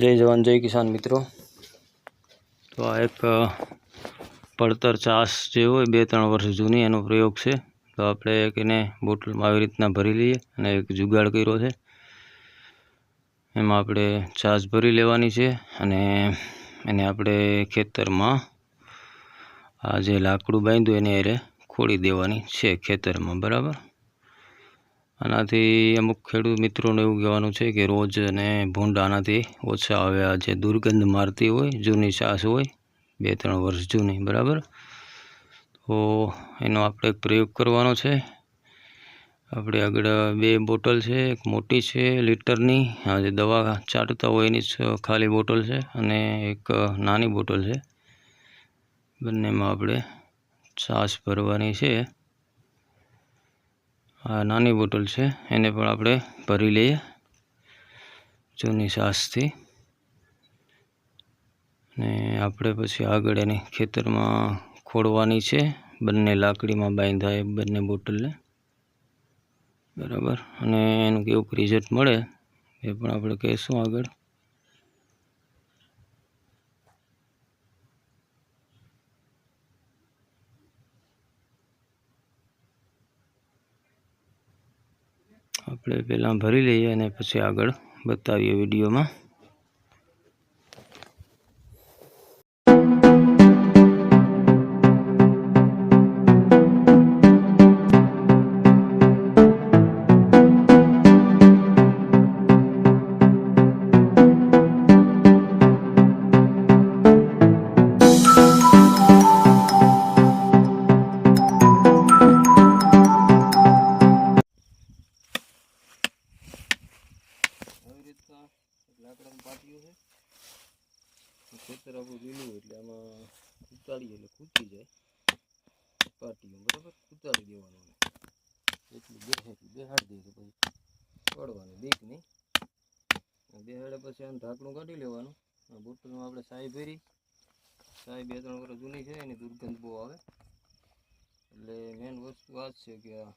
જય જવાન, જય કિસાન મિત્રો. તો આ એક પડતર ચાસ જે હોય બે ત્રણ વર્ષ જૂની એનો પ્રયોગ છે. તો આપણે એક એને બોટલમાં આવી રીતના ભરી લઈએ અને એક જુગાડ કર્યો છે. એમાં આપણે ચાસ ભરી લેવાની છે અને એને આપણે ખેતરમાં આ જે લાકડું બાંધ્યું એને એરે ખોડી દેવાની છે ખેતરમાં, બરાબર? આનાથી અમુક ખેડૂત મિત્રોને એવું કહેવાનું છે કે રોજ અને ભૂંડ આનાથી ઓછા આવે. આ જે દુર્ગંધ મારતી હોય, જૂની છાશ હોય બે ત્રણ વર્ષ જૂની, બરાબર? તો એનો આપણે પ્રયોગ કરવાનો છે. આપણે આગળ બે બોટલ છે, એક મોટી છે, લીટરની. જે દવા ચાટતા હોય એની ખાલી બોટલ છે અને એક નાની બોટલ છે. બંનેમાં આપણે છાશ ભરવાની છે. આ નાની બોટલ છે, એને પણ આપણે ભરી લઈએ. જૂની સાસથી. ને આપણે પછી આગળ એને ખેતરમાં ખોડવાની છે, બંને લાકડીમાં બાંધાય બંને બોટલને. બરાબર? અને એનું કેવું રિઝલ્ટ મળે, એ પણ આપણે કહીશું આગળ. આપણે પહેલાં ભરી લઈએ અને પછી આગળ બતાવીએ વિડીયોમાં. લાકડાનું પાટિયું છે. ખેતર આપણું લીલું એટલે આમાં કૂતાડીએ એટલે કૂતી જાય. પાટિયું બરાબર? કૂતાડી દેવાનું એટલું બેસે બેહાડી દઈશું પછી. પડવાનું બીક નહીં. બેહાડે પછી આમ ઢાંકણું કાઢી લેવાનું. આ બોટલમાં આપણે સાઈ ભરી. સાઈ બે ત્રણ વર્ષ જૂની છે એની દુર્ગંધ બહુ આવે. એટલે મેન વસ્તુ આ જ છે કે આ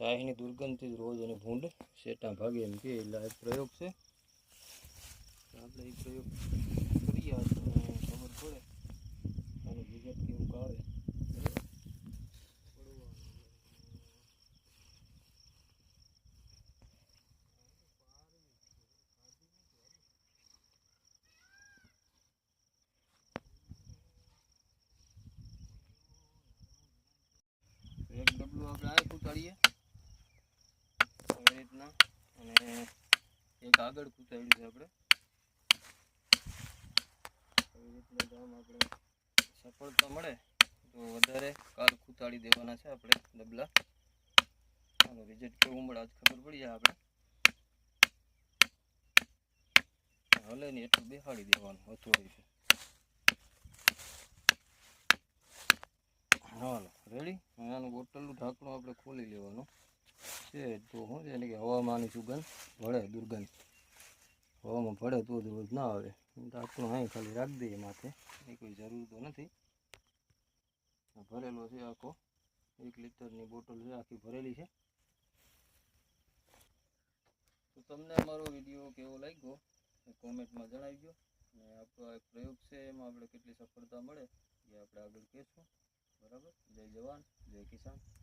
શાહીની દુર્ગંધથી રોજ અને ભૂંડ શેટા ભાગે એમ કે, એટલે એક પ્રયોગ છે. આપણે એ પ્રયોગ કરીએ આ તો ખબર પડે. અને વિગત કેવું આવે એક ડબલું આપણે આ આવી રીતના. અને એક આગળ કૂતાડ્યું છે આપણે. આવી રીતના જો આપણે સફળતા મળે તો વધારે કાર કૂતાડી દેવાના છે આપણે ડબલા. અને રિઝલ્ટ કેવું મળે આજ ખબર પડી જાય આપણે. હલે નહીં એટલું બેહાડી દેવાનું હથોડીથી હાલો રેડી આનું બોટલનું ઢાંકણું આપણે ખોલી લેવાનું. છે, તો શું છે કે હવામાંની સુગંધ ભળે દુર્ગંધ. હવામાં ભળે તો જ રોજ ના આવે. આપણું અહીં ખાલી રાખી દઈએ માથે. એ કોઈ જરૂર તો નથી. ભરેલો છે આખો. એક લીટરની બોટલ છે, આખી ભરેલી છે. તો તમને અમારો વીડિયો કેવો લાગ્યો? એ કોમેન્ટમાં જણાવજો. અને આપણો એક પ્રયોગ છે, એમાં આપણે કેટલી સફળતા મળે, એ આપણે આગળ કહેશું. બરાબર? જય જવાન, જય કિસાન.